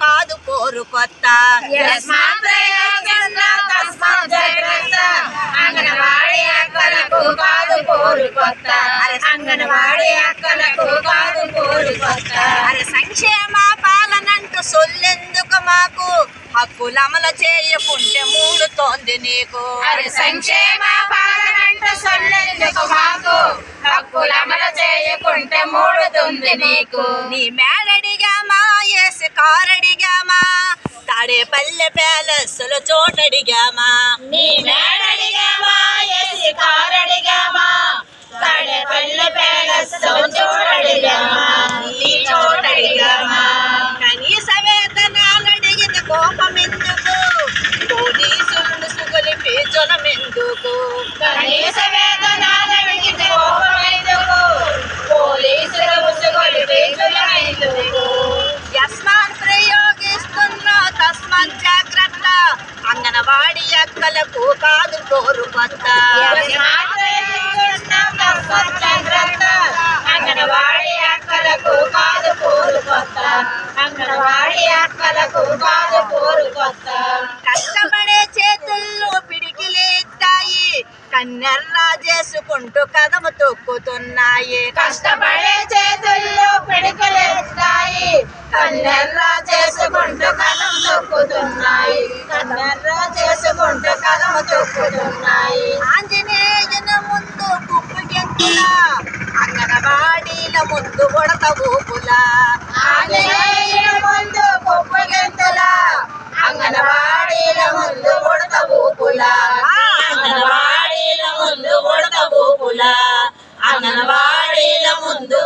కాదు పోరు కొత్త. యస్మాత్ ప్రయోజన తస్మాత్ జాగ్రత్త అంగనవాడి అక్కలకు కాదు పోరు కొత్త. అంగనవాడి అక్కలకు కాదు పోరు కొత్త. అరే సంక్షేమ పాలనంటూ సొల్లెందుకు మాకు? హక్కులు అమలు చేయకుంటే మూడుతోంది నీకు. అరే సంక్షేమ పాలనంట సొల్లెందుకు మాకు హక్కులు అమలు చేయకుంటే మూడుతుంది నీకు. నీ మేడడిగామా ఏసి కారడిగామా తాడేపల్లె ప్యాలెస్సుల చోటడిగామా నీ తాడేపల్లి ప్యాలెస్ నీ చోటడిగామా కనీస వేతనాలడిగిన కోపం ఎందుకు పోలీసులు ముసుగులిపి జొలమెందుకు కనీస అడిగితే అక్కలకు కాదు కోరు కొత్త అంగనవాడి అక్కలకు కాదు పోరు కొత్త. అంగనవాడి అక్కలకు కాదు పోరు కొత్త. కష్టపడే చేతుల్లో పిడికిలేస్తాయి కన్నెర్రా చేసుకుంటూ కదము తొక్కుతున్నాయి. కష్టపడే చేతుల్లో పిడికలేస్తాయి కన్నెర్రా చేసుకుంటూ కలం తొక్కుతున్నాయి ఉన్నాయి ఆంజనేయుని ముందు కుప్పు గెంతుల అంగనవాడీల ముందు కొడత ఊపుల. ఆంజనేయుని ముందు కుప్పు గెంతుల అంగనవాడీల ముందు కొడత ఊపుల. అంగనవాడీల ముందు కొడత ఊపుల. అంగనవాడీల ముందు